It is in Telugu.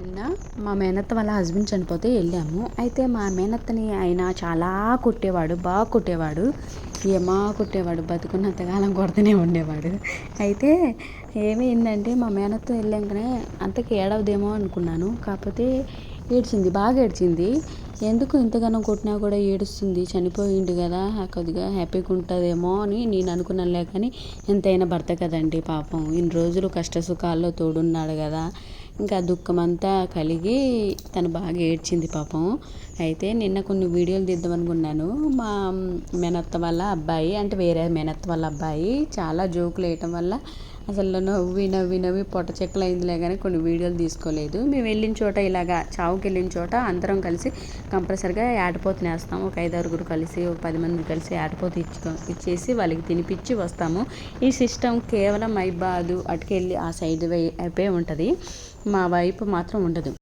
నిన్న మా మేనత్త వాళ్ళ హస్బెండ్ చనిపోతే వెళ్ళాము. అయితే మా మేనత్తని ఆయన చాలా కొట్టేవాడు బాగా కొట్టేవాడు. ఏమా కొట్టేవాడు బతుకున్నంతకాలం కొడుతూనే ఉండేవాడు. అయితే ఏమైందంటే మా మేనత్త వెళ్ళాకనే అంతకి ఏడవదేమో అనుకున్నాను. కాకపోతే ఏడ్చింది బాగా ఏడ్చింది. ఎందుకు ఇంతగానో కొట్టినా కూడా ఏడుస్తుంది చనిపోయిండు కదా కొద్దిగా హ్యాపీగా ఉంటుందేమో అని నేను అనుకున్నానులే కానీ ఎంతైనా భర్త కదండి పాపం. ఇన్ని రోజులు కష్ట సుఖాల్లో తోడున్నాడు కదా. ఇంకా దుఃఖం అంతా కలిగి తను బాగా ఏడ్చింది పాపం. అయితే నిన్న కొన్ని వీడియోలు తీద్దాం అనుకున్నాను మా మేనత్త వాళ్ళ అబ్బాయి అంటే వేరే మేనత్త వాళ్ళ అబ్బాయి చాలా జోకులు వేయటం వల్ల అసలు నవ్వి నవ్వి నవ్వి పొట్ట చెక్కలు అయిందిలే కానీ కొన్ని వీడియోలు తీసుకోలేదు. మేము వెళ్ళిన చోట ఇలాగా చావుకి వెళ్ళిన చోట అందరం కలిసి కంపల్సరిగా ఏటపోతు నేస్తాము. ఒక ఐదు ఆరుగురు కలిసి ఒక పది మంది కలిసి ఏటపోతు ఇచ్చుకో ఇచ్చేసి వాళ్ళకి తినిపించి వస్తాము. ఈ సిస్టమ్ కేవలం మైబాదు అటుకెళ్ళి ఆ సైడ్ వైపే ఉంటుంది. మా వైపు మాత్రం ఉండదు.